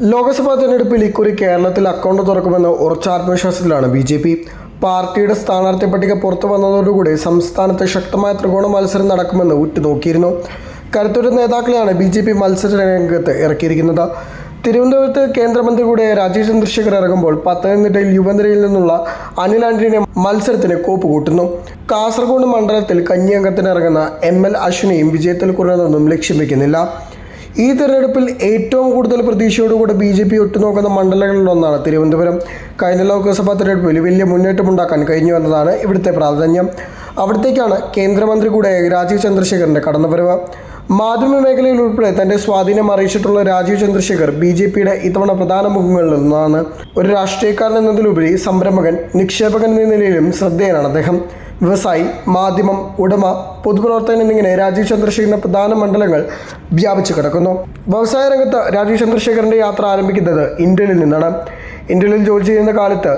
ലോക്സഭാ തെരഞ്ഞെടുപ്പിൽ ഇക്കുറി കേരളത്തിൽ അക്കൗണ്ട് തുറക്കുമെന്ന ഉറച്ച ആത്മവിശ്വാസത്തിലാണ് ബി ജെ പി. പാർട്ടിയുടെ സ്ഥാനാർത്ഥി പട്ടിക പുറത്തു വന്നതോടുകൂടി സംസ്ഥാനത്ത് ശക്തമായ ത്രികോണ മത്സരം നടക്കുമെന്ന് ഉറ്റുനോക്കിയിരുന്നു. കരുത്തുറ്റ നേതാക്കളെയാണ് ബി ജെ പി മത്സര രംഗത്ത് ഇറക്കിയിരിക്കുന്നത്. തിരുവനന്തപുരത്ത് കേന്ദ്രമന്ത്രി കൂടിയായ രാജീവ് ചന്ദ്രശേഖർ ഇറങ്ങുമ്പോൾ പത്തനംതിട്ടയിൽ യുവനിരയിൽ നിന്നുള്ള അനിൽ ആന്റണിയെ മത്സരത്തിന് കോപ്പ് കൂട്ടുന്നു. കാസർഗോഡ് മണ്ഡലത്തിൽ കഞ്ഞിയംഗത്തിനിറങ്ങുന്ന എം എൽ അശ്വിനെയും വിജയത്തിൽ കുറഞ്ഞതൊന്നും ലക്ഷ്യം വയ്ക്കുന്നില്ല ഈ തെരഞ്ഞെടുപ്പിൽ ഏറ്റവും കൂടുതൽ പ്രതീക്ഷയോടുകൂടി ബി ജെ പി ഒട്ടുനോക്കുന്ന മണ്ഡലങ്ങളിലൊന്നാണ് തിരുവനന്തപുരം. കഴിഞ്ഞ ലോക്സഭാ തെരഞ്ഞെടുപ്പിൽ വലിയ മുന്നേറ്റമുണ്ടാക്കാൻ കഴിഞ്ഞു എന്നതാണ് ഇവിടുത്തെ പ്രാധാന്യം. അവിടത്തേക്കാണ് കേന്ദ്രമന്ത്രി കൂടെ രാജീവ് ചന്ദ്രശേഖറിന്റെ കടന്നുവരവ്. മാധ്യമ മേഖലയിൽ ഉൾപ്പെടെ തന്റെ സ്വാധീനം അറിയിച്ചിട്ടുള്ള രാജീവ് ചന്ദ്രശേഖർ ബി ജെ പിയുടെ ഇത്തവണ പ്രധാന മുഖങ്ങളിൽ നിന്നാണ് ഒരു രാഷ്ട്രീയക്കാരൻ എന്നതിലുപരി സംരംഭകൻ നിക്ഷേപകൻ എന്ന നിലയിലും ശ്രദ്ധേയനാണ് അദ്ദേഹം. വ്യവസായി മാധ്യമം ഉടമ പൊതുപ്രവർത്തകൻ എന്നിങ്ങനെ രാജീവ് ചന്ദ്രശേഖരന്റെ പ്രധാന മണ്ഡലങ്ങൾ വ്യാപിച്ചു കിടക്കുന്നു. വ്യവസായ രംഗത്ത് രാജീവ് ചന്ദ്രശേഖരന്റെ യാത്ര ആരംഭിക്കുന്നത് ഇന്ത്യയിൽ നിന്നാണ്. ഇന്ത്യയിൽ ജോലി ചെയ്യുന്ന കാലത്ത്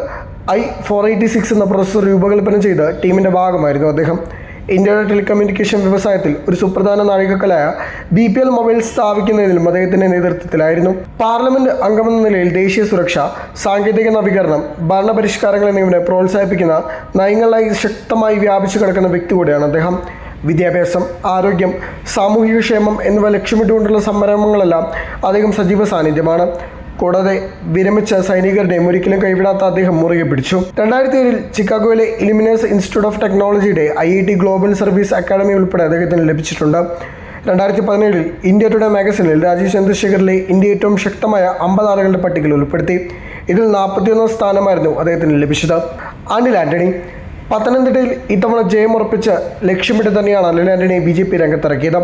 ഐ ഫോർ എയ്റ്റി സിക്സ് എന്ന പ്രൊസസ്സർ രൂപകൽപ്പന ചെയ്ത് ടീമിന്റെ ഭാഗമായിരുന്നു അദ്ദേഹം. ഇന്ത്യയുടെ ടെലികമ്മ്യൂണിക്കേഷൻ വ്യവസായത്തിൽ ഒരു സുപ്രധാന നാഴികക്കലായ ബി പി എൽ മൊബൈൽ സ്ഥാപിക്കുന്നതിലും അദ്ദേഹത്തിന്റെ നേതൃത്വത്തിലായിരുന്നു. പാർലമെന്റ് അംഗമെന്ന നിലയിൽ ദേശീയ സുരക്ഷ സാങ്കേതിക നവീകരണം ഭരണപരിഷ്കാരങ്ങൾ എന്നിവനെ പ്രോത്സാഹിപ്പിക്കുന്ന നയങ്ങളിലായി ശക്തമായി വ്യാപിച്ചു കിടക്കുന്ന വ്യക്തി കൂടിയാണ് അദ്ദേഹം. വിദ്യാഭ്യാസം ആരോഗ്യം സാമൂഹിക ക്ഷേമം എന്നിവ ലക്ഷ്യമിട്ടുകൊണ്ടുള്ള സംരംഭങ്ങളെല്ലാം അദ്ദേഹം സജീവ സാന്നിധ്യമാണ്. കൂടാതെ വിരമിച്ച സൈനികരുടെയും ഒരിക്കലും കൈവിടാത്ത അദ്ദേഹം മുറുകെ പിടിച്ചു. രണ്ടായിരത്തി ഏഴിൽ ചിക്കാഗോയിലെ ഇലിമിനേഴ്സ് ഇൻസ്റ്റിറ്റ്യൂട്ട് ഓഫ് ടെക്നോളജിയുടെ I I T global service academy ഉൾപ്പെടെ അദ്ദേഹത്തിന് ലഭിച്ചിട്ടുണ്ട്. രണ്ടായിരത്തി പതിനേഴിൽ ഇന്ത്യ ടുഡേ മാഗസിനിൽ രാജീവ് ചന്ദ്രശേഖറിലെ ഇന്ത്യ ഏറ്റവും ശക്തമായ അമ്പത് ആളുകളുടെ പട്ടികയിൽ ഉൾപ്പെടുത്തി. ഇതിൽ നാൽപ്പത്തിയൊന്നാം സ്ഥാനമായിരുന്നു അദ്ദേഹത്തിന് ലഭിച്ചത്. അനിൽ ആന്റണി. പത്തനംതിട്ടയിൽ ഇത്തവണ ജയമുറപ്പിച്ച് ലക്ഷ്യമിട്ട് തന്നെയാണ് Anil Antony B J P രംഗത്തിറക്കിയത്.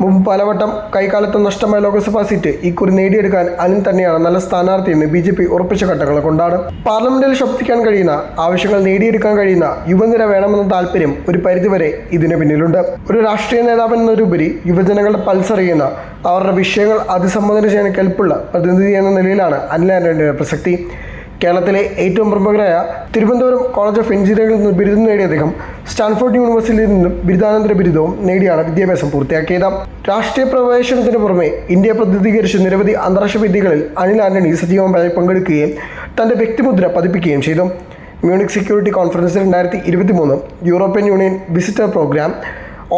മുമ്പ് പലവട്ടം കൈകാലത്ത് നഷ്ടമായ ലോക്സഭാ സീറ്റ് ഇക്കുറി നേടിയെടുക്കാൻ അനിൽ തന്നെയാണ് നല്ല സ്ഥാനാർത്ഥിയെന്ന് ബി ജെ പി ഉറപ്പിച്ച ഘട്ടങ്ങൾ കൊണ്ടാണ്. പാർലമെന്റിൽ ശബ്ദിക്കാൻ കഴിയുന്ന ആവശ്യങ്ങൾ നേടിയെടുക്കാൻ കഴിയുന്ന യുവനിര വേണമെന്ന താല്പര്യം ഒരു പരിധിവരെ ഇതിന് പിന്നിലുണ്ട്. ഒരു രാഷ്ട്രീയ നേതാവ് എന്നൊരുപരി യുവജനങ്ങളുടെ പൾസറിയുന്ന അവരുടെ വിഷയങ്ങൾ അതിസംബോധന ചെയ്യാൻ കെൽപ്പുള്ള പ്രതിനിധി എന്ന നിലയിലാണ് അനിൽ ആന്റണിയുടെ പ്രസക്തി. കേരളത്തിലെ ഏറ്റവും പ്രമുഖരായ തിരുവനന്തപുരം കോളേജ് ഓഫ് എഞ്ചിനീയറിംഗിൽ നിന്ന് ബിരുദം നേടിയ അദ്ദേഹം സ്റ്റാൻഫോർഡ് യൂണിവേഴ്സിറ്റിയിൽ നിന്നും ബിരുദാനന്തര ബിരുദവും നേടിയാണ് വിദ്യാഭ്യാസം പൂർത്തിയാക്കിയത്. രാഷ്ട്രീയ പ്രവേശനത്തിന് പുറമെ ഇന്ത്യ പ്രതിനിധീകരിച്ച് നിരവധി അന്താരാഷ്ട്ര വേദികളിൽ അനിൽ ആന്റണി സജീവമായി പങ്കെടുക്കുകയും തന്റെ വ്യക്തിമുദ്ര പതിപ്പിക്കുകയും ചെയ്തു. മ്യൂണിക് സെക്യൂരിറ്റി കോൺഫറൻസിൽ രണ്ടായിരത്തി ഇരുപത്തി മൂന്ന് European union visitor programme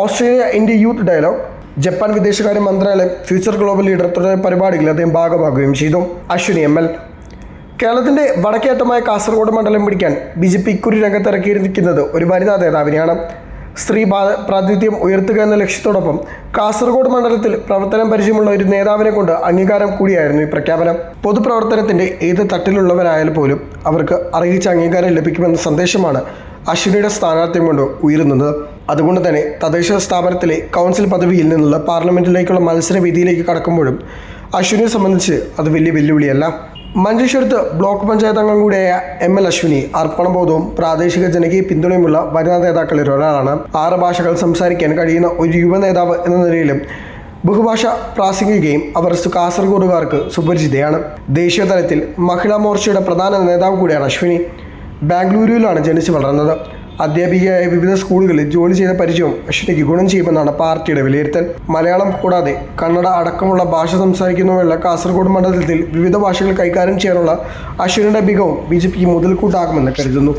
Australia India youth dialogue Japan വിദേശകാര്യ മന്ത്രാലയം ഫ്യൂച്ചർ ഗ്ലോബൽ ലീഡർ തുടങ്ങിയ പരിപാടികളിൽ അദ്ദേഹം ഭാഗമാകുകയും ചെയ്തു. അശ്വിനി എം എൽ കേരളത്തിന്റെ വടക്കേറ്റമായ കാസർഗോഡ് മണ്ഡലം പിടിക്കാൻ ബി ജെ പി ഇക്കുറി രംഗത്തിറക്കിയിരിക്കുന്നത് ഒരു വനിതാ നേതാവിനെയാണ്. സ്ത്രീ പ്രാ- പ്രാതിനിധ്യം ഉയർത്തുക എന്ന ലക്ഷ്യത്തോടൊപ്പം കാസർഗോഡ് മണ്ഡലത്തിൽ പ്രവർത്തനം പരിചയമുള്ള ഒരു നേതാവിനെ കൊണ്ട് അംഗീകാരം കൂടിയായിരുന്നു ഈ പ്രഖ്യാപനം. പൊതുപ്രവർത്തനത്തിന്റെ ഏത് തട്ടിലുള്ളവരായാലും പോലും അവർക്ക് അറിയിച്ച അംഗീകാരം ലഭിക്കുമെന്ന സന്ദേശമാണ് അശ്വിനിയുടെ സ്ഥാനാർത്ഥ്യം കൊണ്ട് ഉയരുന്നത്. അതുകൊണ്ട് തന്നെ തദ്ദേശ സ്ഥാപനത്തിലെ കൗൺസിൽ പദവിയിൽ നിന്നുള്ള പാർലമെന്റിലേക്കുള്ള മത്സര വേദിയിലേക്ക് കടക്കുമ്പോഴും അശ്വിനിയെ സംബന്ധിച്ച് അത് വലിയ വെല്ലുവിളിയല്ല. മഞ്ചേശ്വരത്ത് ബ്ലോക്ക് പഞ്ചായത്ത് അംഗം കൂടിയായ എം എൽ അശ്വിനി അർപ്പണബോധവും പ്രാദേശിക ജനകീയ പിന്തുണയുമുള്ള വനിതാ നേതാക്കളിൽ ഒരാളാണ്. ആറ് ഭാഷകൾ സംസാരിക്കാൻ കഴിയുന്ന ഒരു യുവ നേതാവ് എന്ന നിലയിലും ബഹുഭാഷ പ്രാസംഗികയും അവർ കാസർഗോഡുകാർക്ക് സുപരിചിതയാണ്. ദേശീയ തലത്തിൽ മഹിളാ മോർച്ചയുടെ പ്രധാന നേതാവ് കൂടിയാണ് അശ്വിനി. ബാംഗ്ലൂരുവിലാണ് ജനിച്ചു വളർന്നത്. അധ്യാപികയായ വിവിധ സ്കൂളുകളിൽ ജോലി ചെയ്ത പരിചയം അശ്വിനിക്ക് ഗുണം ചെയ്യുമെന്നാണ് പാർട്ടിയുടെ വിലയിരുത്തൽ. മലയാളം കൂടാതെ കന്നഡ അടക്കമുള്ള ഭാഷ സംസാരിക്കുന്നവരുള്ള കാസർഗോഡ് മണ്ഡലത്തിൽ വിവിധ ഭാഷകൾ കൈകാര്യം ചെയ്യാനുള്ള അശ്വിനിയുടെ മികവും ബി ജെ പിക്ക് മുതൽക്കൂട്ടാകുമെന്ന് കരുതുന്നു.